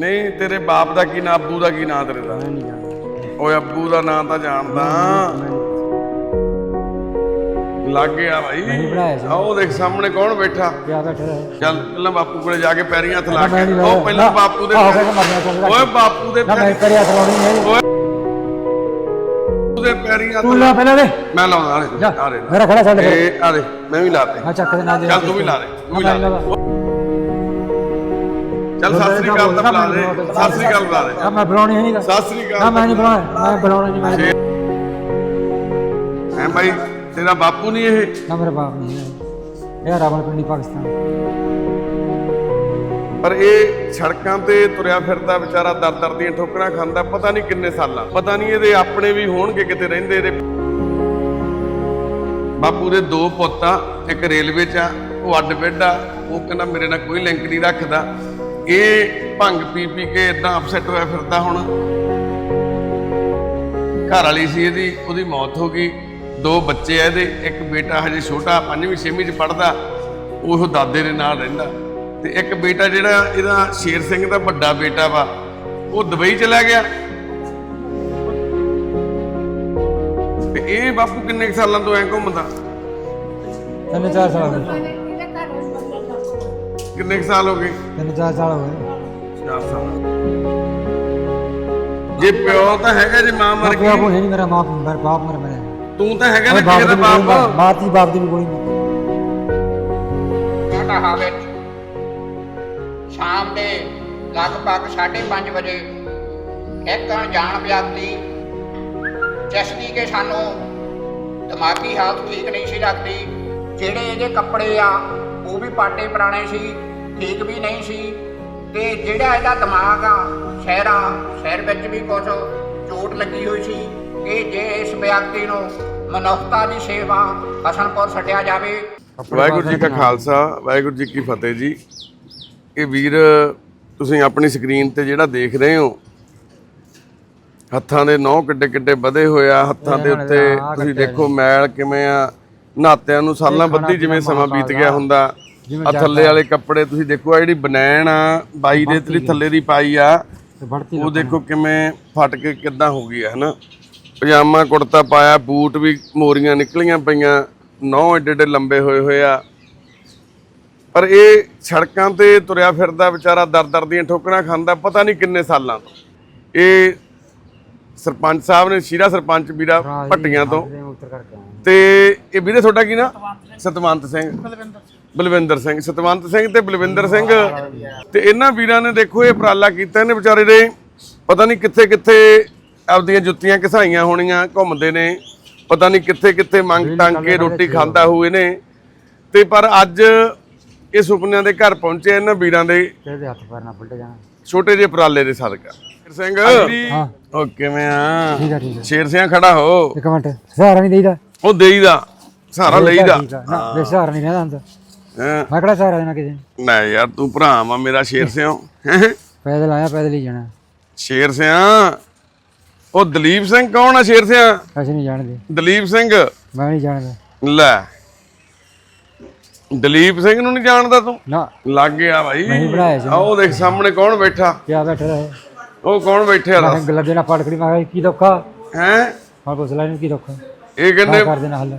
ਨਹੀਂ ਤੇਰੇ ਬਾਪ ਦਾ ਕੀ ਨਾਂ ਅੱਬੂ ਦਾ ਕੀ ਨਾਂ ਤੇਰੇ ਦਾ ਮੈਂ ਨਹੀਂ ਜਾਣਦਾ ਓਏ ਅੱਬੂ ਦਾ ਨਾਂ ਤਾਂ ਜਾਣਦਾ ਲੱਗ ਗਿਆ ਭਾਈ ਨਹੀਂ ਬਣਾਇਆ ਸੀ। ਆਹ ਉਹ ਦੇਖ ਸਾਹਮਣੇ ਕੌਣ ਬੈਠਾ ਕਿਆ ਬੈਠੇ ਰਹੇ ਚੱਲ ਪਹਿਲਾਂ ਬਾਪੂ ਕੋਲੇ ਜਾ ਕੇ ਪੈਰੀਂ ਹੱਥ ਲਾ ਮੈਂ ਕੇ ਨਹੀਂ ਉਹ ਪਹਿਲਾਂ ਲਾਇਆ। ਬਾਪੂ ਦੇ ਆਹੋ, ਕਹਿੰਦਾ ਮਰਨਾ ਚਾਹੀਦਾ। ਓਏ ਬਾਪੂ ਦੇ ਨਾ ਮੈਂ ਪੈਰੀਂ ਕਰਿਆ ਕਰਾਉਣੀ ਨਹੀਂ ਬਾਪੂ ਦੇ ਪੈਰੀਂ ਹੱਥ ਤੂੰ ਲਾ ਪਹਿਲਾਂ ਦੇ ਮੈਂ ਲਾਉਂਦਾ ਆ ਜਾ ਦੇ ਆ ਦੇ ਮੇਰਾ ਖੜਾ ਛੱਡ ਫਿਰ ਇਹ ਆ ਦੇ ਮੈਂ ਵੀ ਲਾਤੇ ਆ ਚੱਕ ਦੇ ਨਾਲ ਦੇ ਚੱਲ ਤੂੰ ਵੀ ਲਾ ਦੇ ਤੂੰ ਵੀ ਲਾ ਨਾ, ਦੇ ਮੈਂ ਚੱਲ ਸਤਿ ਸ੍ਰੀ ਅਕਾਲ ਤਾਂ ਬੁਲਾ ਦੇ ਸਤਿ ਸ੍ਰੀ ਅਕਾਲ ਬੁਲਾ ਨਾ ਮੈਂ ਬੁਲਾਉਣੀ ਨਹੀਂ ਸਤਿ ਸ੍ਰੀ ਨਾ ਅਕਾਲ ਮੈਂ ਨਹੀਂ ਬੁਲਾਉਣਾ ਮੈਂ ਬੁਲਾਉਣਾ ਨਹੀਂ ਮੈਂ ਹੈ ਭਾਈ ਤੇਰਾ ਬਾਪੂ ਨਹੀਂ ਇਹ? ਨਾ ਮੇਰਾ ਬਾਪ ਨਹੀਂ ਹੈ। ਇਹ ਰਾਵਲ ਪਿੰਡੀ ਪਾਕਿਸਤਾਨ। ਪਰ ਇਹ ਸੜਕਾਂ ਤੇ ਤੁਰਿਆ ਫਿਰਦਾ ਵਿਚਾਰਾ ਦਰ ਦਰ ਦੀਆਂ ਠੋਕਰਾਂ ਖਾਂਦਾ ਪਤਾ ਨਹੀਂ ਕਿੰਨੇ ਸਾਲਾਂ। ਪਤਾ ਨਹੀਂ ਇਹਦੇ ਆਪਣੇ ਵੀ ਹੋਣਗੇ ਕਿਤੇ ਰਹਿੰਦੇ ਇਹਦੇ। ਬਾਪੂ ਦੇ ਦੋ ਪੁੱਤ ਆ ਇੱਕ ਰੇਲਵੇ 'ਚ ਆ ਉਹ ਅੱਡ ਬੈੱਡ ਆ। ਉਹ ਕਹਿੰਦਾ ਮੇਰੇ ਨਾਲ ਕੋਈ ਲਿੰਕ ਨਹੀਂ ਰੱਖਦਾ। ਇਹ ਭੰਗ ਪੀ ਪੀ ਕੇ ਇਦਾਂ ਅਪਸੈਟ ਹੋਇਆ ਫਿਰਦਾ ਹੁਣ। ਘਰ ਵਾਲੀ ਸੀ ਇਹਦੀ, ਉਹਦੀ ਮੌਤ ਹੋ ਗਈ। ਦੋ ਬੱਚੇ ਆ ਇਹਦੇ, ਇੱਕ ਬੇਟਾ ਹਜੇ ਛੋਟਾ, ਪੰਜਵੀਂ, ਛੇਵੀਂ 'ਚ ਪੜਦਾ ਉਹ ਦਾਦੇ ਦੇ ਨਾਲ ਰਹਿੰਦਾ। ਤੇ ਇੱਕ ਬੇਟਾ ਜਿਹੜਾ ਇਹਦਾ ਸ਼ੇਰ ਸਿੰਘ ਦਾ ਵੱਡਾ ਬੇਟਾ ਵਾ, ਉਹ ਦੁਬਈ ਚਲਾ ਗਿਆ। ਤੇ ਇਹ ਬਾਪੂ ਕਿੰਨੇ ਕੁ ਸਾਲਾਂ ਤੋਂ ਐ ਘੁੰਮਦਾ? ਤਿੰਨ ਚਾਰ ਸਾਲ ਹੋ ਕਿੰਨੇ ਕੁ ਸਾਲ ਹੋ ਗਏ? ਤਿੰਨ ਚਾਰ ਸਾਲ ਹੋ ਗਏ। 4 ਸਾਲ। ਜੇ ਪਿਓ ਤਾਂ ਹੈਗਾ ਜੇ ਮਾਂ ਮਰ ਗਈ। ਕੋਈ ਨਹੀਂ ਮੇਰਾ ਬਾਪ ਮੇਰਾ ਬਾਪ ਮੇਰਾ ਮੇਰਾ। ਤੂੰ ਤਾਂ ਹੈਗਾ ਨਾ ਬਾਪ ਕਿਸੇ ਦੀ ਦਾ ਵੀ ਗੋਲੀ ਬਾਪ ਬਾਪ ਦੀ ਵੀ ਗੋਲੀ ਮਾਰੀ। ਘਟਾਹਾ ਵਿੱਚ ਸ਼ਾਮ ਦੇ ਲਗਭਗ 5:30 ਵਜੇ ਇੱਕ ਅਣਜਾਣ ਵਿਅਕਤੀ ਚਸ਼ਤੀ ਕੇ ਸਾਨੂੰ ਦਿਮਾਗੀ ਹਾਲਤ ਠੀਕ ਨਹੀਂ ਸੀ ਲੱਗਦੀ। ਜਿਹੜੇ ਇਹਦੇ ਕੱਪੜੇ ਆ ਉਹ ਵੀ ਪਾਟੇ ਪੁਰਾਣੇ ਸੀ ਠੀਕ ਵੀ ਨਹੀਂ ਸੀ। ਤੇ ਜਿਹੜਾ ਇਹਦਾ ਦਿਮਾਗ ਆ ਸ਼ਹਿਰਾ ਸ਼ਹਿਰ ਵਿੱਚ ਵੀ ਕੁਝ ਚੋਟ ਲੱਗੀ ਹੋਈ ਸੀ ਕਿ ਜੇ ਇਸ ਵਿਅਕਤੀ ਨੂੰ ਮਨੁੱਖਤਾ ਦੀ ਸੇਵਾ ਹਸਨਪੁਰ ਛੱਡਿਆ ਜਾਵੇ। ਵਾਹਿਗੁਰੂ ਜੀ ਕਾ ਖਾਲਸਾ ਵਾਹਿਗੁਰੂ ਜੀ ਕੀ ਫਤਿਹ ਜੀ। ਇਹ ਵੀਰ ਤੁਸੀਂ ਆਪਣੀ ਸਕਰੀਨ ਤੇ ਜਿਹੜਾ ਦੇਖ ਰਹੇ ਹੋ ਹੱਥਾਂ ਦੇ ਨੌ ਕਿੱਡੇ ਕਿੱਡੇ ਵਧੇ ਹੋਇਆ ਹੱਥਾਂ ਦੇ ਉੱਤੇ ਤੁਸੀਂ ਦੇਖੋ ਮੈਲ ਕਿਵੇਂ ਆ। ਨਾਤਿਆਂ ਨੂੰ ਸਾਲਾਂ ਬੱਧੀ ਜਿਵੇਂ ਸਮਾਂ ਬੀਤ ਗਿਆ ਹੁੰਦਾ। ਆ ਥੱਲੇ ਵਾਲੇ ਕੱਪੜੇ ਤੁਸੀਂ ਦੇਖੋ ਆ ਜਿਹੜੀ ਬਨੈਣ ਆ ਬਾਈ ਦੇ ਤਲੀ ਥੱਲੇ ਦੀ ਪਾਈ ਆ। ਉਹ ਦੇਖੋ ਕਿਵੇਂ ਫਟ ਕੇ ਕਿੱਦਾਂ ਹੋ ਗਈ ਹੈ ਹਨਾ? ਪਜਾਮਾ ਕੁੜਤਾ ਪਾਇਆ ਬੂਟ ਵੀ ਮੋਰੀਆਂ ਨਿਕਲੀਆਂ ਪਈਆਂ ਨੌ ਏਡੇ ਏਡੇ ਲੰਬੇ ਹੋਏ ਹੋਏ ਆ। ਪਰ ਇਹ ਸੜਕਾਂ ਤੇ ਤੁਰਿਆ ਫਿਰਦਾ ਵਿਚਾਰਾ ਦਰ ਦਰ ਦੀਆਂ ਠੋਕਰਾਂ ਖਾਂਦਾ ਪਤਾ ਨਹੀਂ ਕਿੰਨੇ ਸਾਲਾਂ ਤੋਂ। ਇਹ ਸਰਪੰਚ ਸਾਹਿਬ ਨੇ ਸ਼ੀਰਾ ਸਰਪੰਚ ਵੀਰਾ ਭੱਟੀਆਂ ਤੋਂ। ਤੇ ਇਹ ਵੀਰੇ ਤੁਹਾਡਾ ਕੀ ਨਾਂ? ਸਤਵੰਤ ਸਿੰਘ। ਬਲਵਿੰਦਰ ਸਿੰਘ ਸਤਵੰਤ ਸਿੰਘ ਤੇ ਬਲਵਿੰਦਰ ਸਿੰਘ। ਤੇ ਇਹਨਾਂ ਵੀਰਾਂ ਨੇ ਦੇਖੋ ਇਹ ਉਪਰਾਲਾ ਕੀਤਾ ਇਹਨੇ ਵਿਚਾਰੇ ਨੇ ਪਤਾ ਨਹੀਂ ਕਿੱਥੇ ਕਿੱਥੇ ਆਪਦੀਆਂ ਜੁੱਤੀਆਂ ਘਸਾਈਆਂ ਹੋਣੀਆਂ ਘੁੰਮਦੇ ਨੇ। ਪਤਾ ਨਹੀਂ ਕਿੱਥੇ ਕਿੱਥੇ ਮੰਗ ਟੰਗ ਕੇ ਰੋਟੀ ਖਾਂਦਾ ਹੋਏ ਨੇ। ਤੇ ਪਰ ਅੱਜ ਇਹ ਸੁਪਨਿਆਂ ਦੇ ਘਰ ਪਹੁੰਚੇ ਇਹਨਾਂ ਵੀਰਾਂ ਦੇ ਤੇਰੇ ਹੱਥ ਪੈਰ ਨਾ ਪਲਟ ਜਾਣਾ? ਛੋਟੇ ਜਿਹੇ ਉਪਰਾਲੇ ਦੇ ਸਦਕਾ। ਸ਼ੇਰ ਸਿੰਘ। ਹਾਂ। ਉਹ ਕਿਵੇਂ ਆ? ਠੀਕ ਆ ਠੀਕ ਆ। ਸ਼ੇਰ ਸਿੰਘ ਖੜਾ ਹੋ। ਇੱਕ ਮਿੰਟ ਸਹਾਰਾ ਨਹੀਂ ਦੇਈਦਾ? ਉਹ ਦੇਈਦਾ। ਸਹਾਰਾ ਲਈਦਾ। ਵੇ ਸਹਾਰਾ ਨਹੀਂ ਰਹਿੰਦਾ ਹੁੰਦਾ ਹੈਂ। ਮੈਂ ਕਿਹੜਾ ਸਹਾਰਾ ਦੇਣਾ ਕਿਸੇ ਨੂੰ? ਨਾ ਯਾਰ ਤੂੰ ਭਰਾ ਵਾ ਮੇਰਾ ਸ਼ੇਰ ਸਿਓ। ਪੈਦਲ ਆਇਆ ਪੈਦਲ ਹੀ ਜਾਣਾ। ਸ਼ੇਰ ਸਿਆ ਉਹ ਦਲੀਪ ਸਿੰਘ ਕੌਣ ਆ ਸ਼ੇਰ ਸਿਆ ਅਸੀਂ ਨਹੀਂ ਜਾਣਦੇ। ਦਲੀਪ ਸਿੰਘ? ਮੈਂ ਨਹੀਂ ਜਾਣਦਾ। ਲੈ। ਦਲੀਪ ਸਿੰਘ ਨੂੰ ਨਹੀਂ ਜਾਣਦਾ ਤੂੰ? ਨਾ। ਲੱਗ ਗਿਆ ਭਾਈ ਨਹੀਂ ਬਣਾਇਆ ਸੀ। ਆਹ ਉਹ ਦੇਖ ਸਾਹਮਣੇ ਕੌਣ ਬੈਠਾ? ਕਿਆ ਬੈਠੇ ਰਹੇ ਉਹ ਕੌਣ ਬੈਠਿਆ ਮੈਂ ਦੱਸ ਗੱਲਾਂ ਦੇਣਾ ਪੜਕੜੀ ਮੈਂ ਕਿਹਾ ਕੀ ਦੁੱਖਾ ਹੈ? ਮੈਂ ਪੁੱਛ ਲੈ ਇਹਨੂੰ ਕੀ ਦੁੱਖ ਇਹ ਕਹਿੰਦੇ ਕਰ ਦੇਣਾ ਹੱਲ।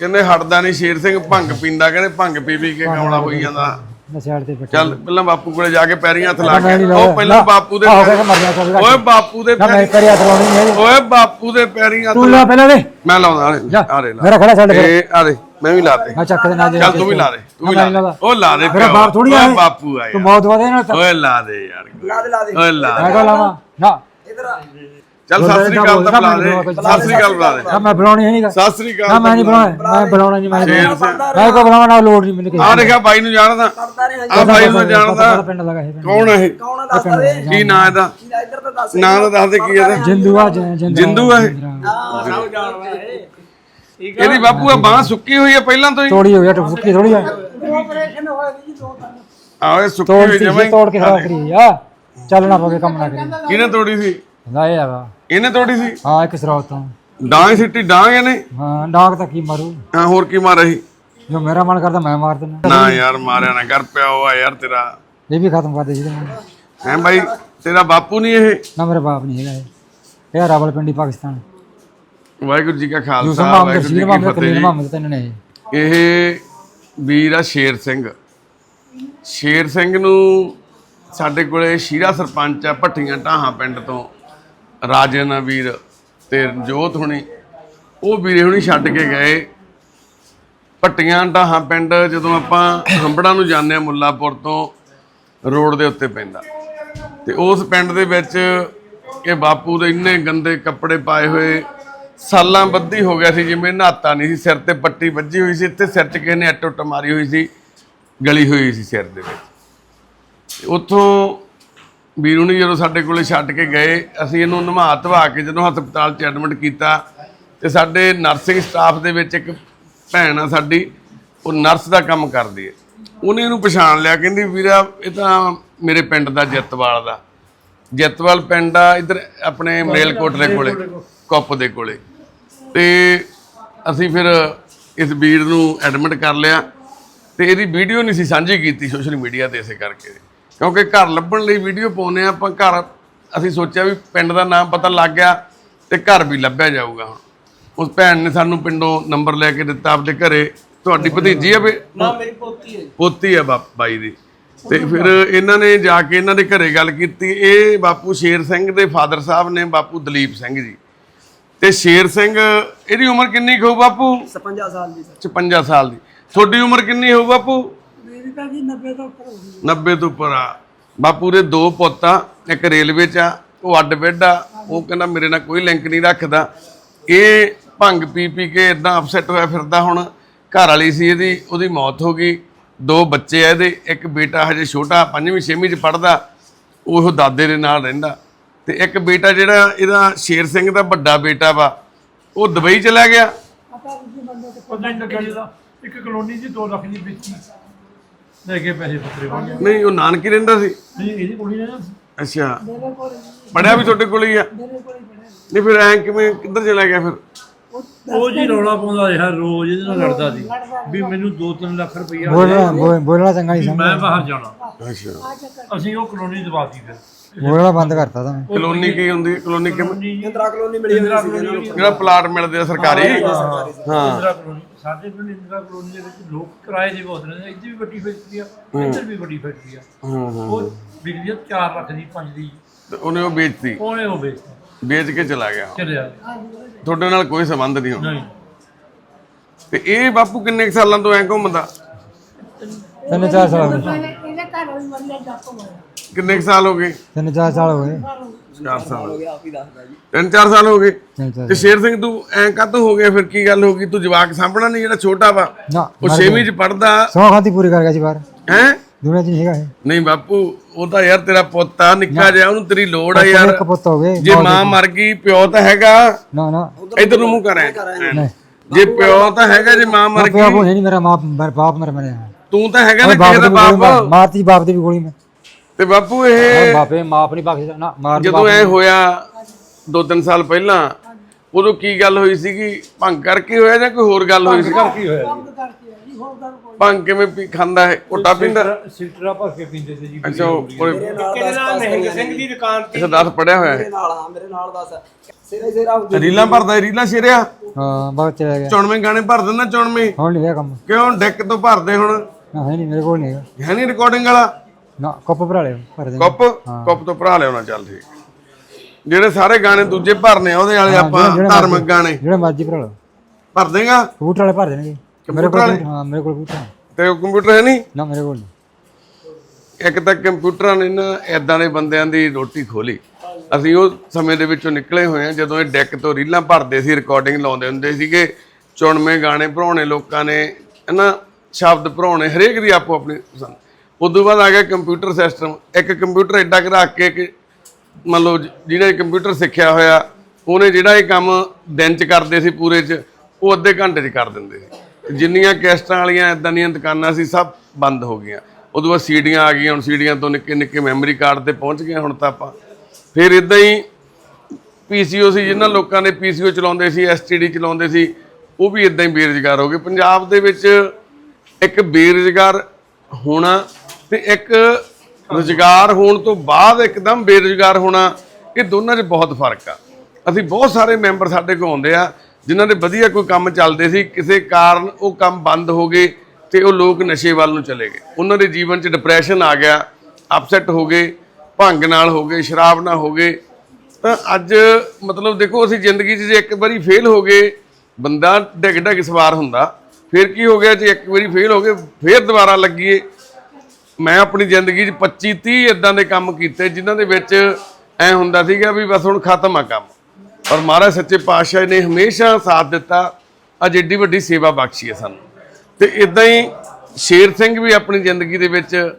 ਕਹਿੰਦੇ ਹਟਦਾ ਨਹੀਂ ਸ਼ੇਰ ਸਿੰਘ ਭੰਗ ਪੀਂਦਾ ਕਹਿੰਦੇ ਭੰਗ ਪੀ ਪੀ ਕੇ ਕਮਲਾ ਹੋਈ ਜਾਂਦਾ। ਨਸ਼ਿਆੜ ਤੇ ਬੈਠੇ ਚੱਲ ਪਹਿਲਾਂ ਬਾਪੂ ਕੋਲੇ ਜਾ ਕੇ ਪੈਰੀਂ ਹੱਥ ਲਾ ਕੇ। ਉਹ ਪਹਿਲਾਂ ਨਾ, ਬਾਪੂ ਦੇ ਆਹੋ, ਕਹਿੰਦਾ। ਓਏ ਬਾਪੂ ਦੇ ਨਾ ਮੈਂ ਪੈਰੀਂ ਕਰਿਆ ਕਰਾਉਣੀ ਨਹੀਂ ਓਏ ਬਾਪੂ ਦੇ ਪੈਰੀਂ ਹੱਥ ਤੂੰ ਲਾ ਪਹਿਲਾਂ ਦੇ। ਮੈਂ ਲਾਉਂਦਾ ਆ ਜਾ। ਆ ਰੇ ਲਾ। ਮੇਰਾ ਖੜਾ ਛੱਡ ਫਿਰ ਇਹ ਆ ਦੇ ਮੈਂ ਵੀ ਲਾਤੇ ਆ ਚੱਕ ਦੇ ਨਾਲ ਦੇ ਚੱਲ ਤੂੰ ਵੀ ਲਾ ਦੇ ਤੂੰ ਵੀ ਨਾ, ਲਾ ਦੇ। ਉਹ ਲਾ ਦੇ ਮੇਰਾ। ਬਾਪ ਥੋੜੀ ਆ ਬਾਪੂ ਆ ਤੂੰ ਯਾਰ ਮੌਤ ਵਾਦੇ ਨਾਲ ਓਏ ਲਾ ਦੇ ਯਾਰ। ਲਾ ਦੇ ਲਾ ਦੇ। ਓਏ ਲਾ ਮੈਂ ਦੇ। ਕਹ ਲਾਵਾਂ ਨਾ ਚੱਲ ਸਤਿ ਸ੍ਰੀ ਅਕਾਲ ਤਾਂ ਬੁਲਾ ਦੇ। ਸਤਿ ਸ੍ਰੀ ਅਕਾਲ ਬੁਲਾ ਦੇ। ਨਾ ਮੈਂ ਬੁਲਾਉਣੀ ਹੈ ਨਹੀਂਗਾ ਸਤਿ ਸ੍ਰੀ ਨਾ ਅਕਾਲ ਮੈਂ ਨਹੀਂ ਬੁਲਾਉਣਾ ਮੈਂ ਬੁਲਾਉਣਾ ਨਹੀਂ ਮੈਂ ਨਹੀਂ ਮੈਂ ਕੋ ਬੁਲਾਉਣਾ ਨਾ ਲੋੜ ਨਹੀਂ ਮੈਨੂੰ ਆ ਦੇਖਿਆ ਬਾਈ ਨੂੰ ਜਾਣਦਾ। ਆ ਬਾਈ ਨੂੰ ਜਾਣਦਾ। ਪਿੰਡ ਲਗਾ ਹੈ ਕੌਣ ਹੈ ਇਹ ਕੀ ਨਾਂ ਇਹਦਾ? ਨਾਂ ਦਾ। ਦੱਸ ਦੇ ਕੀ ਇਹਦਾ? ਜਿੰਦੂ ਆ ਜਿੰਦੂ ਜਿੰਦੂ ਆ ਇਹ? ਇਹਦੀ ਬਾਪੂ ਆ ਬਾਹ ਸੁੱਕੀ ਹੋਈ ਹੈ ਪਹਿਲਾਂ ਤੋਂ ਹੀ। ਤੋੜੀ ਹੋ ਗਿਆ ਟੁੱਕੀ ਥੋੜੀ ਆ। ਆਹ ਇਹ ਸੁੱਕੀ ਹੋਈ ਜਮਾਈ ਤੋੜ ਕੇ ਖਰਾਬ ਕਰੀ ਆ। ਚੱਲਣਾ ਪਵੇ ਕੰਮ ਨਾ ਕਰੀ ਕਿਹਨੇ ਤੋੜੀ ਸੀ? ਇਹ ਹੈਗਾ। ਇਹਨੇ ਤੋੜੀ ਸੀ? ਹਾਂ ਇੱਕ ਸਰੋਤ ਤੋਂ। ਡਾਂਗ ਸਿੱਟੀ ਡਾਂਗ ਇਹਨੇ? ਹਾਂ ਡਾਕ ਤਾਂ ਕੀ ਮਾਰੂ? ਹਾਂ ਹੋਰ ਕੀ ਮਾਰਿਆ ਸੀ? ਜੋ ਮੇਰਾ ਮਨ ਕਰਦਾ ਮੈਂ ਮਾਰ ਦਿੰਦਾ। ਨਾ ਯਾਰ ਮਾਰਿਆ ਨਾ ਕਰ ਪਿਆ ਹੋਆ ਯਾਰ ਤੇਰਾ। ਇਹ ਵੀ ਖਤਮ ਕਰ ਦੇ ਜਿਹਦੇ ਮਨ ਹੈ ਬਾਈ ਤੇਰਾ ਬਾਪੂ ਨਹੀਂ ਇਹ? ਨਾ ਮੇਰਾ ਬਾਪ ਨਹੀਂ ਹੈਗਾ ਇਹ। ਇਹ ਰਾਵਲਪਿੰਡੀ ਪਾਕਿਸਤਾਨ। ਵਾਹਿਗੁਰੂ ਜੀ ਕਾ ਯੂਸਫ ਖਾਲਸਾ ਵਾਹਿਗੁਰੂ ਜੀ ਸ਼ੀਰ ਕੀ ਫਤਿਹ ਤਿੰਨ ਨੇ ਇਹ। ਵੀਰ ਆ ਸ਼ੇਰ ਸਿੰਘ। ਸ਼ੇਰ ਸਿੰਘ ਨੂੰ ਸਾਡੇ ਕੋਲੇ ਸ਼ੀਰਾ ਸਰਪੰਚ ਆ ਭੱਟੀਆਂ ਢਾਹਾਂ ਪਿੰਡ ਤੋਂ। ਰਾਜਨ ਆ ਵੀਰ ਤੇ ਜੋਤ ਹੁਣੀ, ਉਹ ਵੀਰੇ ਹੁਣੀ ਛੱਡ ਕੇ ਗਏ। ਭੱਟੀਆਂ ਢਾਹਾਂ ਪਿੰਡ ਜਦੋਂ ਆਪਾਂ ਹੰਬੜਾ ਨੂੰ ਜਾਂਦੇ ਆ ਮੁੱਲਾਪੁਰ ਤੋਂ, ਰੋਡ ਦੇ ਉੱਤੇ ਪੈਂਦਾ। ਤੇ ਉਸ ਪਿੰਡ ਦੇ ਵਿੱਚ ਇਹ ਬਾਪੂ ਦੇ ਇੰਨੇ ਗੰਦੇ ਕੱਪੜੇ ਪਾਏ ਹੋਏ, ਸਾਲਾਂ ਬੱਧੀ ਹੋ ਗਿਆ ਸੀ ਜਿਵੇਂ ਨਹਾਤਾ ਨਹੀਂ ਸੀ, ਸਿਰ ਤੇ ਪੱਟੀ ਵੱਜੀ ਹੋਈ ਸੀ ਤੇ ਸਿਰ 'ਚ ਕਿਸੇ ਨੇ ਅੱਟ ਮਾਰੀ ਹੋਈ ਸੀ, ਗਲੀ ਹੋਈ ਸੀ ਸਿਰ ਦੇ ਵਿੱਚ। ਉੱਥੋਂ ਵੀਰੂ ਨੇ ਜਦੋਂ ਸਾਡੇ ਕੋਲੇ ਛੱਡ ਕੇ ਗਏ ਅਸੀਂ ਇਹਨੂੰ ਨਵਾ ਧਵਾ ਕੇ ਜਦੋਂ ਹਸਪਤਾਲ 'ਚ ਐਡਮਿਟ ਕੀਤਾ ਤੇ ਸਾਡੇ ਨਰਸਿੰਗ ਸਟਾਫ ਦੇ ਵਿੱਚ ਇੱਕ ਭੈਣ ਆ ਸਾਡੀ ਉਹ ਨਰਸ ਦਾ ਕੰਮ ਕਰਦੀ ਹੈ। ਉਹਨੇ ਇਹਨੂੰ ਪਛਾਣ ਲਿਆ ਕਹਿੰਦੀ ਵੀਰਾ ਇਹ ਤਾਂ ਮੇਰੇ ਪਿੰਡ ਦਾ ਜੱਤਵਾਲ ਦਾ। ਜੱਤਵਾਲ ਪਿੰਡ ਆ ਇਧਰ ਆਪਣੇ ਮਰੇਲਕੋਟ ਦੇ ਕੋਲੇ ਕੁੱਪ ਦੇ ਕੋਲੇ। ਤੇ ਅਸੀਂ ਫਿਰ ਇਸ ਵੀਰ ਨੂੰ ਐਡਮਿਟ ਕਰ ਲਿਆ ਤੇ ਇਹਦੀ ਵੀਡੀਓ ਨਹੀਂ ਸੀ ਸਾਂਝੀ ਕੀਤੀ ਸੋਸ਼ਲ ਮੀਡੀਆ ਤੇ ਇਸੇ ਕਰਕੇ। ਕਿਉਂਕਿ ਘਰ ਲੱਭਣ ਲਈ ਵੀਡੀਓ ਪਾਉਨੇ ਆ ਆਪਾਂ ਘਰ ਅਸੀਂ ਸੋਚਿਆ ਵੀ ਪਿੰਡ ਦਾ ਨਾਮ ਪਤਾ ਲੱਗ ਗਿਆ ਤੇ ਘਰ ਵੀ ਲੱਭਿਆ ਜਾਊਗਾ ਹੁਣ। ਉਸ ਭੈਣ ਨੇ ਸਾਨੂੰ ਪਿੰਡੋਂ ਨੰਬਰ ਲੈ ਕੇ ਦਿੱਤਾ ਆਪਦੇ ਘਰੇ। ਤੁਹਾਡੀ ਭਤੀਜੀ ਆ ਵੀ? ਨਾ ਮੇਰੀ ਪੋਤੀ ਹੈ ਪੋਤੀ ਆ ਬਾਪ- ਬਾਈ ਦੀ। ਤੇ ਫਿਰ ਇਹਨਾਂ ਨੇ ਜਾ ਕੇ ਇਹਨਾਂ ਦੇ ਘਰੇ ਗੱਲ ਕੀਤੀ। ਇਹ ਬਾਪੂ ਸ਼ੇਰ ਸਿੰਘ ਦੇ ਫਾਦਰ ਸਾਹਿਬ ਨੇ ਬਾਪੂ ਦਲੀਪ ਸਿੰਘ ਜੀ। ਤੇ ਸ਼ੇਰ ਸਿੰਘ ਇਹਦੀ ਉਮਰ ਕਿੰਨੀ ਕੁ ਹੋਊ ਬਾਪੂ? 56 ਸਾਲ ਦੀ ਸਰ। 56 ਸਾਲ ਦੀ। ਤੁਹਾਡੀ ਉਮਰ ਕਿੰਨੀ ਹੋਊ ਬਾਪੂ? ਮੇਰੀ ਤਾਂ ਜੀ 90 ਤੋਂ ਉੱਪਰ ਹੋ ਗਈ 90 ਤੋਂ ਉੱਪਰ ਆ। ਬਾਪੂ ਦੇ ਦੋ ਪੁੱਤ ਆ ਇੱਕ ਰੇਲਵੇ ਚ ਆ ਉਹ ਅੱਡ ਆ। ਉਹ ਕਹਿੰਦਾ ਮੇਰੇ ਨਾਲ ਕੋਈ ਲਿੰਕ ਨਹੀਂ ਰੱਖਦਾ। ਇਹ ਭੰਗ ਪੀ ਪੀ ਕੇ ਇਦਾਂ ਅਪਸੈਟ ਹੋਇਆ ਫਿਰਦਾ ਹੁਣ। ਘਰ ਵਾਲੀ ਸੀ ਇਹਦੀ ਉਹਦੀ ਮੌਤ ਹੋ ਗਈ। ਦੋ ਬੱਚੇ ਆ ਇਹਦੇ ਇੱਕ ਬੇਟਾ ਹਜੇ ਛੋਟਾ ਪੰਜਵੀਂ ਛੇਵੀਂ ਚ ਪੜਦਾ ਉਹ ਦਾਦੇ ਦੇ ਨਾਲ ਰਹਿੰਦਾ। ਤੇ ਇੱਕ ਬੇਟਾ ਜਿਹੜਾ ਇਹਦਾ ਸ਼ੇਰ ਸਿੰਘ ਦਾ ਵੱਡਾ ਬੇਟਾ ਵਾ ਉਹ ਦੁਬਈ ਚਲਾ ਗਿਆ। ਪਤਾ ਨਹੀਂ ਲੱਗਿਆ ਜਿਹਦਾ ਇੱਕ ਕਲੋਨੀ ਜੀ 2 ਲੱਖ ਦੀ ਵੇਚੀ। ਲੈ ਕੇ ਪੈਸੇ ਪੱਤਰੇ ਬਣ ਗਏ। ਨਹੀਂ ਉਹ ਨਾਨਕੀ ਰਹਿੰਦਾ ਸੀ। ਨਹੀਂ ਇਹਦੀ ਕੁੜੀ ਨੇ ਨਾ ਅੱਛਾ। ਪੜਿਆ ਵੀ ਤੁਹਾਡੇ ਕੋਲ ਹੀ ਆ? ਨਹੀਂ ਫਿਰ ਐ ਕਿਵੇਂ ਕਿੱਧਰ ਚਲਾ ਗਿਆ ਫਿਰ? ਉਹ ਜੀ ਰੌਲਾ ਪਾਉਂਦਾ ਰਿਹਾ ਰੋਜ਼ ਇਹਦੇ ਨਾਲ ਲੜਦਾ ਸੀ। ਵੀ ਮੈਨੂੰ 2-3 ਲੱਖ ਰੁਪਈਆ ਬੋਲਣਾ ਬੋਲ- ਬੋਲਣਾ ਚੰਗਾ ਨਹੀਂ ਵੀ ਸਮਝ ਮੈਂ ਬਾਹਰ ਜਾਣਾ। ਅੱਛਾ। ਅਸੀਂ ਉਹ ਕਲੋਨੀ ਦਵਾਤੀ ਫਿਰ। ਬੋਲਣਾ ਬੰਦ ਕਰਤਾ ਤਾਂ ਮੈਂ। ਕਲੋਨੀ ਕੀ ਹੁੰਦੀ ਹੈ? ਕਲੋਨੀ ਕਿਵੇਂ? ਕਲੋਨੀ ਇੰਦਰਾ ਕਲੋਨੀ ਮਿਲੀ ਜਿਹੜਾ ਪਲਾਟ ਮਿਲਦੇ ਆ ਸਰਕਾਰੀ? ਹਾਂ ਇੰਦਰਾ ਕਲੋਨੀ। ਸਾਡੇ ਪਿੰਡ ਇੰਦਰਾ ਕਲੋਨੀ ਦੇ ਵਿੱਚ ਲੋਕ ਕਿਰਾਏ ਦੇ ਬਹੁਤ ਰਹਿੰਦੇ ਇੱਥੇ ਵੀ ਵੱਡੀ ਫੈਕਟਰੀ ਆ ਇੱਧਰ ਵੀ ਵੱਡੀ ਫੈਕਟਰੀ ਆ। ਹਾਂ ਹਾਂ ਉਹ ਆ 4 ਲੱਖ ਦੀ 5 ਦੀ। ਤੇ ਉਹਨੇ ਉਹ ਵੇਚਤੀ? ਉਹਨੇ ਉਹ ਵੇਚਤਾ। ਵੇਚ ਕੇ ਚਲਾ ਗਿਆ। ਚਲਿਆ। ਤੁਹਾਡੇ ਨਾਲ ਕੋਈ ਸੰਬੰਧ ਨਹੀਂ ਹੁਣ। ਨਹੀਂ। ਤੇ ਇਹ ਬਾਪੂ ਕਿੰਨੇ ਕੁ ਸਾਲਾਂ ਤੋਂ ਐ ਘੁੰਮਦਾ? ਤਿੰਨ ਚਾਰ ਸਾਲ ਹੋ ਗਏ। ਇਹਦੇ ਘਰ ਵਾਲੀ ਮੰਨੇ ਜੱਪ ਹੋਇਆ। ਕਿੰਨੇ ਕੁ ਸਾਲ ਹੋ ਗਏ? ਤਿੰਨ ਚਾਰ ਸਾਲ ਹੋ ਗਏ। 4 ਸਾਲ ਹੋ ਗਿਆ ਆਪ ਹੀ ਦੱਸਦਾ ਜੀ। ਤਿੰਨ ਚਾਰ ਸਾਲ ਹੋ ਗਏ। ਤਿੰਨ ਚਾਰ ਤੇ ਸ਼ੇਰ ਸਿੰਘ ਤੂੰ ਐ ਕਾਹਤੋਂ ਹੋ ਗਿਆ? ਫਿਰ ਕੀ ਗੱਲ ਹੋ ਗਈ? ਤੂੰ ਜਵਾਕ ਸਾਂਭਣਾ ਨਹੀਂ ਜਿਹੜਾ ਛੋਟਾ ਵਾ। ਨਾ ਉਹ ਛੇਵੀਂ ਚ ਪੜਦਾ ਸੌ ਖਾਤੀ ਪੂਰੀ ਕਰ ਗਿਆ ਸੀ ਬਾਹਰ। ਹੈ? ਦੁਨੀਆ 'ਚ ਨਹੀਂ ਹੈਗਾ ਇਹ। ਨਹੀਂ ਬਾਪੂ ਉਹ ਤਾਂ ਯਾਰ ਤੇਰਾ ਪੁੱਤ ਆ ਨਿੱਕਾ ਜਿਹਾ ਉਹਨੂੰ ਤੇਰੀ ਲੋੜ ਆ ਯਾਰ। ਇੱਕ ਪੁੱਤ ਹੋ ਗਏ ਜੇ ਮਾਂ ਮਰ ਗਈ ਪਿਓ ਤਾਂ ਹੈਗਾ। ਨਾ ਨਾ। ਇਧਰ ਨੂੰ ਮੂੰਹ ਕਰਾਂ ਨਹੀਂ। ਜੇ ਪਿਓ ਤਾਂ ਹੈਗਾ ਜੇ ਮਾਂ ਮਰ ਪਿਆ ਗਈ। ਕੋ ਨਹੀਂ ਮੇਰਾ ਮਾਂ ਮੇਰਾ ਬਾਪ ਮਰ ਮਰਿਆ। ਤੂੰ ਤਾਂ ਹੈਗਾ ਨਾ ਬਾਪ ਕਿਸੇ ਦੀ ਬਾਪ। ਮਾਰਤੀ ਬਾਪ ਦੀ ਵੀ ਗੋਲੀ ਮੈਂ। ਤੇ ਬਾਪੂ ਇਹ ਬਾਪੇ ਮਾਪ ਨਹੀਂ ਬਖਸ਼ਦਾ ਨਾ ਮਾਰ ਜਦੋਂ ਐ ਹੋਇਆ ਦੋ ਤਿੰਨ ਸਾਲ ਪਹਿਲਾਂ ਉਦੋਂ ਕੀ ਗੱਲ ਹੋਈ ਸੀਗੀ ਭੰਗ ਕਰਕੇ ਹੋਇਆ ਜਾਂ ਕੋਈ ਹੋਰ ਗੱਲ ਹੋਈ ਸੀ? ਕੀ ਹੋਇਆ ਜੀ। ਕਰਕੇ ਭੰਗ ਕਿਵੇਂ ਪੀ ਖਾਂਦਾ ਹੈ? ਕੋਟਾ ਪੀਂਦਾ? ਸਿਲਟਰਾ ਭਰ ਕੇ ਪੀਂਦੇ ਸੀ ਜੀ ਅੱਛਾ ਉਹ ਕੋਲੇ ਕਿਹਦੇ ਨਾਲ? ਮਹਿੰਗ ਸਿੰਘ ਦੀ ਦੁਕਾਨ ਅੱਛਾ ਦੱਸ ਪੜਿਆ ਹੋਇਆ ਮੇਰੇ ਹੈ ਨਾਲ ਹਾਂ ਮੇਰੇ ਨਾਲ ਦੱਸ। ਸਿਰੇ ਸਿਰਾ ਰੀਲਾਂ ਭਰਦਾ ਹੈ, ਰੀਲਾਂ ਸ਼ੇਰਿਆ? ਹਾਂ ਬਹੁਤ ਚਲਾ ਗਿਆ। ਚੌਣਵੇਂ ਗਾਣੇ ਭਰ ਦਿੰਦਾ ਚੌਣਵੇਂ? ਹੁਣ ਨਹੀਂ ਇਹ ਕੰਮ। ਕਿਉਂ ਡੈਕ ਤੋਂ ਭਰਦੇ ਹੁਣ? ਹੈ ਨਹੀਂ ਮੇਰੇ ਕੋਲ ਨਹੀਂ ਹੈ ਨਹੀਂ ਰਿਕਾਰਡਿੰਗ ਵਾਲਾ? ਨਾ ਕੱਪ ਭਰਾ ਲਿਓ ਭਰ ਦੇ ਕੱਪ? ਕੱਪ ਤੋਂ ਭਰਾ ਲਿਆਉਣਾ ਚੱਲ ਠੀਕ। ਜਿਹੜੇ ਸਾਰੇ ਗਾਣੇ ਦੂਜੇ ਭਰਨੇ ਆ ਉਹਦੇ ਵਾਲੇ ਆਪਾਂ ਧਾਰਮਿਕ ਗਾਣੇ। ਜਿਹੜੇ ਮਰਜ਼ੀ ਭਰਾ ਲਓ। ਭਰ ਦੇਗਾ? ਕਬੂਤਰ ਵਾਲੇ ਭਰ ਦੇਣਗੇ। ਮੇਰੇ ਕੋਲ ਹਾਂ ਮੇਰੇ ਕੋਲ ਹੈ। ਤੇ ਕੰਪਿਊਟਰ ਹੈ ਨਹੀਂ? ਨਾ ਮੇਰੇ ਕੋਲ ਨਹੀਂ। ਇੱਕ ਤਾਂ ਕੰਪਿਊਟਰਾਂ ਨੇ ਨਾ ਐਦਾਂ ਦੇ ਬੰਦਿਆਂ ਦੀ ਰੋਟੀ ਖੋਲੀ। ਅਸੀਂ ਉਹ ਸਮੇਂ ਦੇ ਵਿੱਚੋਂ ਨਿਕਲੇ ਹੋਏ ਆ ਜਦੋਂ ਇਹ ਡੈਕ ਤੋਂ ਰੀਲਾਂ ਭਰਦੇ ਸੀ ਰਿਕਾਰਡਿੰਗ ਲਾਉਂਦੇ ਹੁੰਦੇ ਸੀਗੇ। ਚੁਣਵੇਂ ਗਾਣੇ ਭਰਾਉਣੇ ਲੋਕਾਂ ਨੇ ਹਨਾ ਸ਼ਬਦ ਭਰਾਉਣੇ ਹਰੇਕ ਦੀ ਆਪੋ ਆਪਣੀ ਪਸੰਦ। ਉਦੋਂ ਬਾਅਦ ਆ ਗਿਆ ਕੰਪਿਊਟਰ ਸਿਸਟਮ ਇੱਕ ਕੰਪਿਊਟਰ ਐਡਾ ਕੁ ਰੱਖ ਕੇ ਕਿ ਮੰਨ ਲਓ ਜ- ਜਿਹਨੇ ਕੰਪਿਊਟਰ ਸਿੱਖਿਆ ਹੋਇਆ, ਉਹਨੇ ਜਿਹੜਾ ਇਹ ਕੰਮ ਦਿਨ ਚ ਕਰਦੇ ਸੀ ਪੂਰੇ ਚ, ਉਹ ਅੱਧੇ ਘੰਟੇ ਚ ਕਰ ਦਿੰਦੇ ਸੀ। ਜਿੰਨੀਆਂ ਕੈਸਟਾਂ ਵਾਲੀਆਂ ਇਦਾਂ ਦੀਆਂ ਦੁਕਾਨਾਂ ਸੀ, ਸਭ ਬੰਦ ਹੋ ਗਈਆਂ। ਉਦੋਂ ਬਾਅਦ ਸੀਡੀਆਂ ਆ ਗਈਆਂ, ਹੁਣ ਸੀਡੀਆਂ ਤੋਂ ਨਿੱਕੇ ਨਿੱਕੇ ਮੈਮਰੀ ਕਾਰਡ ਤੇ ਪਹੁੰਚ ਗਏ ਹੁਣ ਤਾਂ ਆਪਾਂ। ਫਿਰ ਇਦਾਂ ਹੀ ਪੀਸੀਓ ਸੀ ਜਿਨ੍ਹਾਂ ਲੋਕਾਂ ਨੇ ਪੀਸੀਓ ਚਲਾਉਂਦੇ ਸੀ ਐਸਟੀਡੀ ਚਲਾਉਂਦੇ ਸੀ, ਉਹ ਵੀ ਇਦਾਂ ਹੀ ਬੇਰੁਜ਼ਗਾਰ ਹੋ ਗਏ। ਪੰਜਾਬ ਦੇ ਵਿੱਚ ਇੱਕ ਬੇਰੁਜ਼ਗਾਰ ਹੋਣਾ ਤੇ ਇੱਕ ਰੁਜ਼ਗਾਰ ਹੋਣ ਤੋਂ ਬਾਅਦ ਇੱਕਦਮ ਬੇਰੁਜ਼ਗਾਰ ਹੋਣਾ, ਇਹ ਦੋਨਾਂ 'ਚ ਬਹੁਤ ਫ਼ਰਕ ਆ। ਅਸੀਂ ਬਹੁਤ ਸਾਰੇ ਮੈਂਬਰ ਸਾਡੇ ਕੋਲ ਆਉਂਦੇ ਆ, ਜਿਨ੍ਹਾਂ ਦੇ ਵਧੀਆ ਕੋਈ ਕੰਮ ਚੱਲਦੇ ਸੀ, ਕਿਸੇ ਕਾਰਨ ਉਹ ਕੰਮ ਬੰਦ ਹੋ ਗਏ ਤੇ ਉਹ ਲੋਕ ਨਸ਼ੇ ਵੱਲ ਨੂੰ ਚਲੇ ਗਏ। ਉਹਨਾਂ ਦੇ ਜੀਵਨ 'ਚ ਡਿਪਰੈਸ਼ਨ ਆ ਗਿਆ ਅਪਸੈਟ ਹੋ ਗਏ, ਭੰਗ ਨਾਲ ਹੋ ਗਏ, ਸ਼ਰਾਬ ਨਾਲ ਹੋ ਗਏ। ਤਾਂ ਅੱਜ ਮਤਲਬ ਦੇਖੋ, ਅਸੀਂ ਜ਼ਿੰਦਗੀ 'ਚ ਜੇ ਇੱਕ ਵਾਰੀ ਫੇਲ ਹੋ ਗਏ, ਬੰਦਾ ਡਿੱਗ ਡਿੱਗ ਸਵਾਰ ਹੁੰਦਾ। ਫਿਰ ਕੀ ਹੋ ਗਿਆ, ਜੇ ਇੱਕ ਵਾਰੀ ਫੇਲ ਹੋ ਗਏ, ਫਿਰ ਦੁਬਾਰਾ ਲੱਗੀਏ। ਮੈਂ ਆਪਣੀ ਜ਼ਿੰਦਗੀ 'ਚ 25 30 ਇਦਾਂ ਦੇ ਕੰਮ ਕੀਤੇ ਜਿਨ੍ਹਾਂ ਦੇ ਵਿੱਚ ਐ ਹੁੰਦਾ ਸੀਗਾ ਵੀ ਬਸ ਹੁਣ ਖਤਮ ਆ ਕੰਮ। ਔਰ ਮਹਾਰਾਜ ਸੱਚੇ ਪਾਤਸ਼ਾਹ ਨੇ ਹਮੇਸ਼ਾ ਸਾਥ ਦਿੱਤਾ, ਅੱਜ ਏਡੀ ਵੱਡੀ ਸੇਵਾ ਬਖਸ਼ੀ ਹੈ ਸਾਨੂੰ। ਤੇ ਇਦਾਂ ਹੀ ਸ਼ੇਰ ਸਿੰਘ ਵੀ ਆਪਣੀ ਜ਼ਿੰਦਗੀ ਦੇ ਵਿੱਚ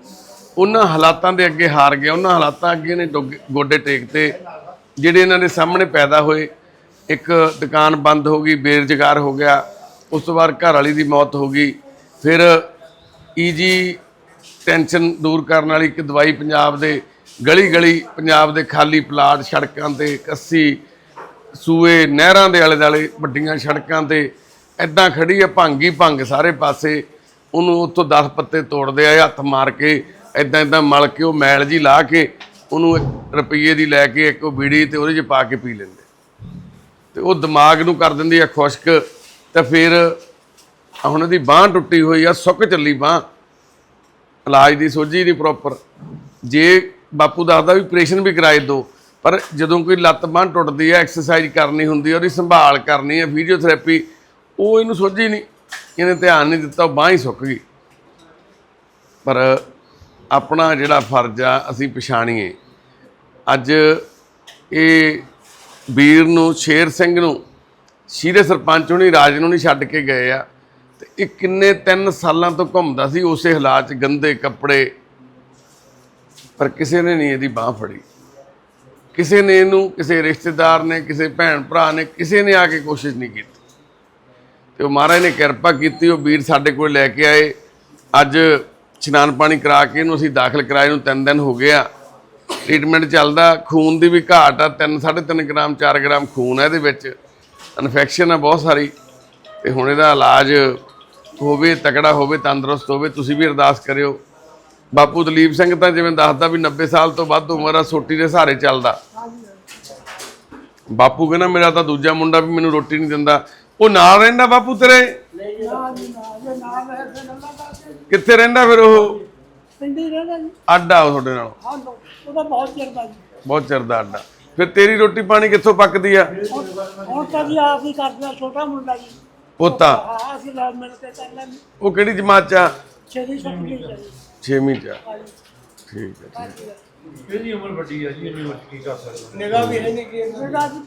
ਉਹਨਾਂ ਹਾਲਾਤਾਂ ਦੇ ਅੱਗੇ ਹਾਰ ਗਿਆ, ਉਹਨਾਂ ਹਾਲਾਤਾਂ ਅੱਗੇ ਨੇ ਡੁੱਗ- ਗੋਡੇ ਟੇਕਤੇ, ਜਿਹੜੇ ਇਹਨਾਂ ਦੇ ਸਾਹਮਣੇ ਪੈਦਾ ਹੋਏ। ਇੱਕ ਦੁਕਾਨ ਬੰਦ ਹੋ ਗਈ, ਬੇਰੁਜ਼ਗਾਰ ਹੋ ਗਿਆ, ਉਸ ਤੋਂ ਬਾਅਦ ਘਰ ਵਾਲੀ ਦੀ ਮੌਤ ਹੋ ਗਈ। ਫਿਰ ਈਜੀ ਟੈਨਸ਼ਨ ਦੂਰ ਕਰਨ ਵਾਲੀ ਇੱਕ ਦਵਾਈ ਪੰਜਾਬ ਦੇ ਗਲੀ ਗਲੀ, ਪੰਜਾਬ ਦੇ ਖਾਲੀ ਪਲਾਟ ਸੜਕਾਂ ਤੇ ਕੱਸੀ, ਸੂਏ ਨਹਿਰਾਂ ਦੇ ਆਲੇ ਦੁਆਲੇ ਵੱਡੀਆਂ ਸੜਕਾਂ ਤੇ ਐਦਾਂ ਖੜੀ ਆ ਭੰਗ ਹੀ ਭੰਗ ਸਾਰੇ ਪਾਸੇ। ਉਹਨੂੰ ਉੱਥੋਂ 10 ਪੱਤੇ ਤੋੜਦੇ ਆ ਹੱਥ ਮਾਰ ਕੇ ਐਦਾਂ ਐਦਾਂ ਮਲ ਕੇ ਉਹ ਮੈਲ ਜੀ ਲਾ ਕੇ ਉਹਨੂੰ ਰੁਪਈਏ ਦੀ ਲੈ ਕੇ ਇੱਕ ਉਹ ਬੀੜੀ ਤੇ ਉਹਦੇ 'ਚ ਪਾ ਕੇ ਪੀ ਲੈਂਦੇ। ਤੇ ਉਹ ਦਿਮਾਗ ਨੂੰ ਕਰ ਦਿੰਦੀ ਆ ਖੁਸ਼ਕ ਤੇ ਫਿਰ ਹੁਣ ਉਹਦੀ ਬਾਹ ਟੁੱਟੀ ਹੋਈ ਆ, ਸੁੱਕ ਚੱਲੀ ਬਾਹ। ਇਲਾਜ ਦੀ ਸੋਝੀ ਨਹੀਂ ਪ੍ਰੋਪਰ ਜੇ ਬਾਪੂ ਦੱਸਦਾ ਵੀ ਆਪਰੇਸ਼ਨ ਵੀ ਕਰਾਏ ਦੋ, ਪਰ ਜਦੋਂ ਕੋਈ ਲੱਤ ਬਾਂਹ ਟੁੱਟਦੀ ਹੈ ਐਕਸਰਸਾਈਜ਼ ਕਰਨੀ ਹੁੰਦੀ ਹੈ, ਉਹਦੀ ਸੰਭਾਲ ਕਰਨੀ ਹੈ ਫਿਜ਼ੀਓਥੈਰੇਪੀ ਉਹ ਇਹਨੂੰ ਸੋਝੀ ਨਹੀਂ। ਇਹਨੇ ਧਿਆਨ ਨਹੀਂ ਦਿੱਤਾ, ਉਹ ਬਾਂਹ ਹੀ ਸੁੱਕ ਗਈ। ਪਰ ਆਪਣਾ ਜਿਹੜਾ ਫਰਜ਼ ਆ, ਅਸੀਂ ਪਛਾਣੀਏ। ਅੱਜ ਇਹ ਵੀਰ ਨੂੰ, ਸ਼ੇਰ ਸਿੰਘ ਨੂੰ, ਸ਼ੀਰੇ ਸਰਪੰਚ ਹੁਣੀ, ਰਾਜ ਨੂੰ ਨਹੀਂ ਛੱਡ ਕੇ ਗਏ ਆ। ਤੇ ਇਹ ਕਿੰਨੇ 3 ਸਾਲਾਂ ਤੋਂ ਘੁੰਮਦਾ ਸੀ, ਉਸੇ ਹਾਲਾਤ 'ਚ ਗੰਦੇ ਕੱਪੜੇ। ਪਰ ਕਿਸੇ ਨੇ ਨਹੀਂ ਇਹਦੀ ਬਾਹ ਫੜੀ। ਕਿਸੇ ਨੇ ਇਹਨੂੰ, ਕਿਸੇ ਰਿਸ਼ਤੇਦਾਰ ਨੇ, ਕਿਸੇ ਭੈਣ ਭਰਾ ਨੇ, ਕਿਸੇ ਨੇ ਆ ਕੇ ਕੋਸ਼ਿਸ਼ ਨਹੀਂ ਕੀਤੀ। ਤੇ ਉਹ ਮਹਾਰਾਜ ਨੇ ਕਿਰਪਾ ਕੀਤੀ, ਉਹ ਵੀਰ ਸਾਡੇ ਕੋਲ ਲੈ ਕੇ ਆਏ। ਅੱਜ ਇਸ਼ਨਾਨ ਪਾਣੀ ਕਰਾ ਕੇ ਇਹਨੂੰ ਅਸੀਂ ਦਾਖਲ ਕਰਾਏ ਨੂੰ 3 ਦਿਨ ਹੋ ਗਏ ਆ ਟ੍ਰੀਟਮੈਂਟ ਚੱਲਦਾ, ਖੂਨ ਦੀ ਵੀ ਘਾਟ ਆ 3 3.5 ਗ੍ਰਾਮ 4 ਗ੍ਰਾਮ ਖੂਨ ਆ ਇਹਦੇ ਵਿੱਚ। ਇਨਫੈਕਸ਼ਨ ਆ ਬਹੁਤ ਸਾਰੀ। ਤੇ ਹੁਣ ਇਹਦਾ ਇਲਾਜ ਹੋਵੇ ਤਕੜਾ ਹੋਵੇ ਤੰਦਰੁਸਤ ਹੋਵੇ ਤੁਸੀਂ ਵੀ ਅਰਦਾਸ ਕਰਿਓ। ਬਾਪੂ ਦਲੀਪ ਸਿੰਘ ਤਾਂ ਜਿਵੇਂ ਦੱਸਦਾ ਵੀ 90 ਸਾਲ ਤੋਂ ਵੱਧ ਉਮਰ ਆ ਸੋਟੀ ਦੇ ਸਹਾਰੇ ਚੱਲਦਾ। ਬਾਪੂ ਕਹਿੰਦਾ ਮੇਰਾ ਤਾਂ ਦੂਜਾ ਮੁੰਡਾ ਵੀ ਮੈਨੂੰ ਰੋਟੀ ਨਹੀਂ ਦਿੰਦਾ। ਉਹ ਨਾਲ ਰਹਿੰਦਾ ਬਾਪੂ ਤੇਰੇ? ਕਿੱਥੇ ਰਹਿੰਦਾ ਫਿਰ ਉਹ? ਪਿੰਡੀ ਰਹਿੰਦਾ ਜੀ। ਅੱਡਾ ਉਹ ਤੁਹਾਡੇ ਨਾਲ? ਹਾਂ ਲੋ ਉਹਦਾ ਬਹੁਤ ਚਿਰ ਦਾ ਜੀ। ਬਹੁਤ ਚਿਰ ਦਾ ਅੱਡਾ। ਫਿਰ ਤੇਰੀ ਰੋਟੀ ਪਾਣੀ ਕਿੱਥੋਂ ਪੱਕਦੀ ਆ? ਹੁਣ ਹੁਣ ਤਾਂ ਜੀ ਆਪ ਹੀ ਕਰਦਾ ਛੋਟਾ ਮੁੰਡਾ ਜੀ। ਪੋਤਾ। ਹਾਂ ਅਸੀਂ ਨਾਲ ਮਿਲ ਕੇ ਕਰ ਲੈਂਦੇ ਉਹ ਕਿਹੜੀ ਜਮਾਤ ਚ ਆ? ਛੇਦੀ ਸੱਤਵੀਂ ਚ ਜੀ 6ਵੀਂ ਚ ਆ। ਹਾਂਜੀ ਠੀਕ ਹੈ ਠੀਕ ਹੈ। ਇਹਦੀ ਉਮਰ ਵੱਡੀ ਹੈ ਜੀ? 'ਚ ਕੀ ਕਰ ਸਕਦਾ ਨਿਗਾਹ ਵੀ ਹੈ ਨਹੀਂ ਕਿ ਜੀ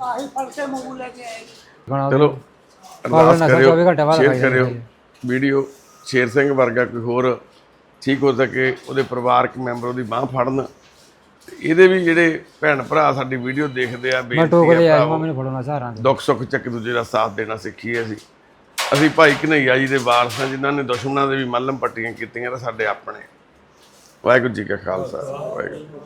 ਆਹੀ ਫਲ ਕੇ ਮੂੰਹ ਲੈ ਕੇ ਆਏ ਜੀ। ਗਾਣਾ ਚਲੋ ਅਰਦਾਸ ਨਸ਼ਾ ਕਰਿਓ 24 ਘੰਟੇ ਬਾਅਦ ਸ਼ੇਅਰ ਖਾਈ ਕਰਿਓ। ਜਾਂਦੀ ਵੀਡੀਓ ਸ਼ੇਰ ਸਿੰਘ ਵਰਗਾ ਕੋਈ ਹੋਰ ਠੀਕ ਹੋ ਸਕੇ ਉਹਦੇ ਪਰਿਵਾਰਕ ਮੈਂਬਰ ਉਹਦੀ ਬਾਹ ਫੜਨ। ਇਹਦੇ ਵੀ ਜਿਹੜੇ ਭੈਣ ਭਰਾ ਸਾਡੀ ਵੀਡੀਓ ਦੇਖਦੇ ਆ ਮੈਂ ਬੇਨਤੀ ਟੋਕ ਆ ਮੈਨੂੰ ਫੜਨਾ ਸਹਾਰਾਂ ਦੇ ਦੁੱਖ ਸੁੱਖ ਚ ਇੱਕ ਦੂਜੇ ਦਾ ਸਾਥ ਦੇਣਾ ਸਿੱਖੀਏ ਅਸੀਂ। ਅਸੀਂ ਭਾਈ ਕਨਈਆ ਜੀ ਦੇ ਵਾਰਸ ਜਿਨ੍ਹਾਂ ਨੇ ਦੁਸ਼ਮਣਾਂ ਦੇ ਵੀ ਮੱਲਮ ਪੱਟੀਆਂ ਕੀਤੀਆਂ ਤੇ ਸਾਡੇ ਆਪਣੇ। ਵਾਹਿਗੁਰੂ ਜੀ ਕਾ ਖਾਲਸਾ ਵਾਹਿਗੁਰੂ।